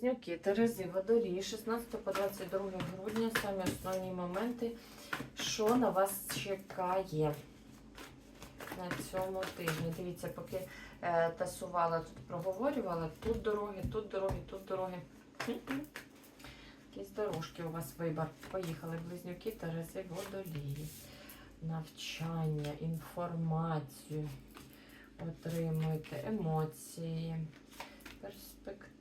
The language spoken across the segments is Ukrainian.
Близнюки, Терези, Водолії, 16 по 22 грудня, самі основні моменти, що на вас чекає на цьому тижні. Дивіться, поки е, тасувала, тут проговорювала, тут дороги, тут дороги, тут дороги. Хм-хм. Якісь дорожки у вас вибір. Поїхали, близнюки, Терези, Водолії. Навчання, інформацію. Отримуєте емоції, перспективи.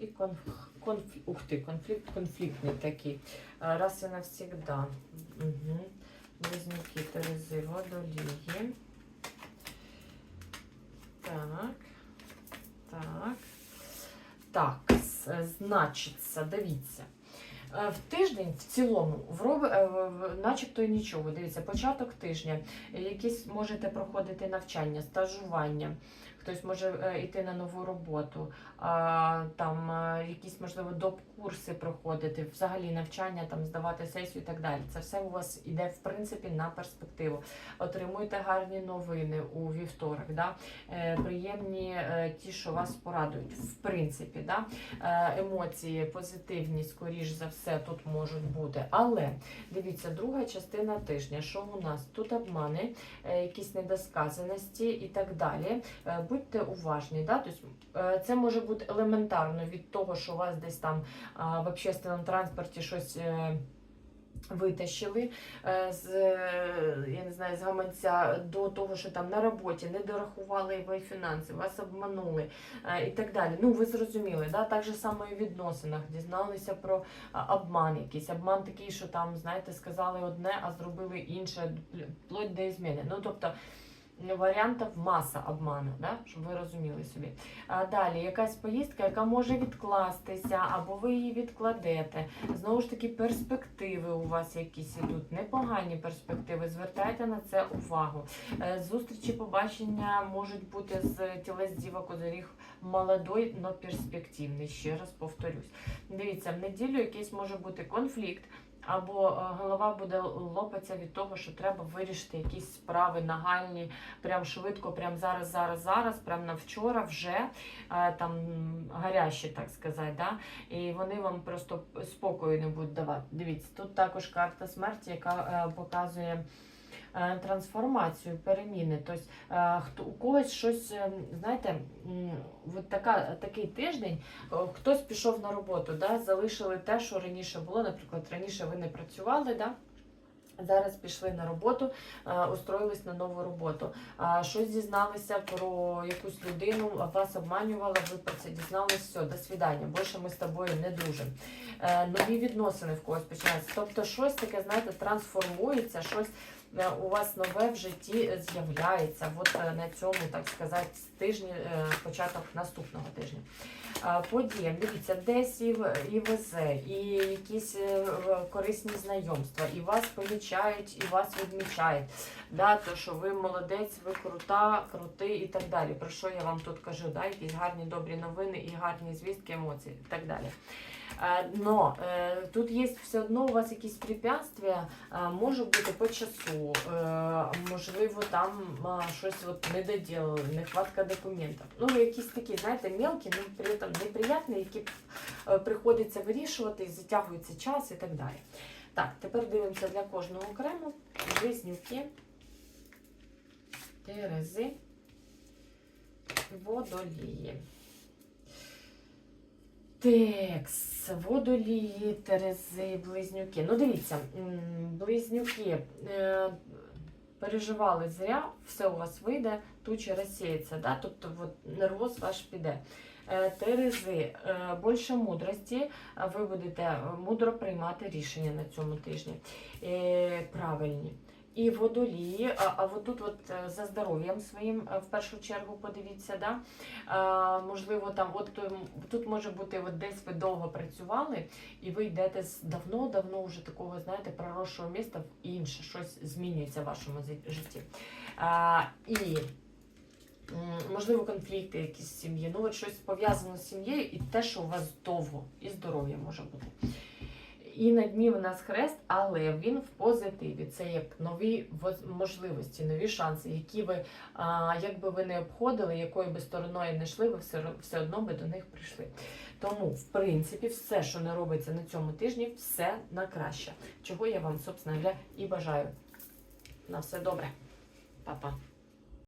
І конф... Конф... Ух ти, конфлікт конфліктний такий. Раз і навсегда. Угу. Близнюки, Терези, водолії. Так. Так. Так, значиться, дивіться. Е, В тиждень в цілому, в роб... е, начебто і нічого. Дивіться, початок тижня, якісь можете проходити навчання, стажування, хтось може е, йти на нову роботу, там е, якісь, можливо, доп-курси проходити, взагалі навчання, там здавати сесію і так далі. Це все у вас іде в принципі на перспективу. Отримуєте гарні новини у вівторок, да? е, приємні е, ті, що вас порадують, в принципі, да? е, емоції позитивні, скоріш за все, тут можуть бути. Але дивіться, друга частина тижня, що у нас тут обмани, е, якісь недосказаності і так далі. Будьте уважні, да? тобто, е, це може бути елементарно від того, що у вас десь там в общественному транспорті щось. е, Витащили е, з я не знаю з гаманця до того, що там на роботі не дорахували ви фінанси, вас обманули і так далі. Ну ви зрозуміли, да? так же само і в відносинах дізналися про обман, якийсь обман такий, що там, знаєте, сказали одне, а зробили інше, вплоть до зміни. Ну тобто. Варіантів маса обману, да? щоб ви розуміли собі. А далі якась поїздка, яка може відкластися, або ви її відкладете. Знову ж таки, перспективи у вас якісь ідуть, непогані перспективи. Звертайте на це увагу. Е, Зустрічі, побачення можуть бути з тілець діва козиріг молодой, но перспективний. Ще раз повторюсь. Дивіться, в неділю якийсь може бути конфлікт. Або е, голова буде лопатися від того, що треба вирішити якісь справи нагальні, прям швидко, прям зараз, зараз, зараз, прям на вчора вже е, там гарячі, так сказати. Да? І вони вам просто спокою не будуть давати. Дивіться, тут також карта смерті, яка е, показує. Е, Трансформацію, переміни. Тобто, хто у когось щось, е, знаєте, от така, такий тиждень, хтось пішов на роботу, да, залишили те, що раніше було. Наприклад, раніше ви не працювали, да, зараз пішли на роботу, устроїлись на нову роботу. Щось дізналися про якусь людину, вас обманювала, ви про це дізнались, все, до свидання. Більше ми з тобою не дружимо. Е, Нові відносини в когось починаються. Тобто щось таке, знаєте, трансформується, щось у вас нове в житті з'являється. От е, на цьому, так сказати, тижні, е, початок наступного тижня. Подіям, дивіться, десь і, і везе, і якісь е, корисні знайомства, і вас помічають, і вас відмічають. Да, то, що ви молодець, ви крута, крутий і так далі. Про що я вам тут кажу? Да? Якісь гарні добрі новини і гарні звістки, емоції і так далі. Е, Но е, тут є все одно у вас якісь препятствия, е, може бути по часу, можливо, там щось от не доділили, нехватка документів. Ну, якісь такі, знаєте, мелкі, ну, при этом неприятні, які приходиться вирішувати, затягується час і так далі. Так, тепер дивимося для кожного окремо. Близнюки, терези, водолії. Текс, водолії, терези, близнюки. Ну, дивіться, близнюки е, переживали зря, все у вас вийде, туча розсіється, да? тобто от, нервоз ваш піде. Е, Терези, е, більше мудрості, ви будете мудро приймати рішення на цьому тижні. Правильні. І водолії, а, а от тут от е, за здоров'ям своїм е, в першу чергу подивіться, да? А, можливо, там от ем, тут може бути от десь ви довго працювали, і ви йдете з давно-давно вже такого, знаєте, проросшого міста в інше, щось змінюється в вашому житті. А, і можливо, конфлікти якісь в сім'ї, ну от щось пов'язане з сім'єю і те, що у вас довго, і здоров'я може бути. І на дні в нас хрест, але він в позитиві. Це як нові можливості, нові шанси, які ви, а, як би ви не обходили, якою би стороною не йшли, ви все, все одно би до них прийшли. Тому, в принципі, все, що не робиться на цьому тижні, все на краще. Чого я вам, собственно, і бажаю. На все добре. Па-па.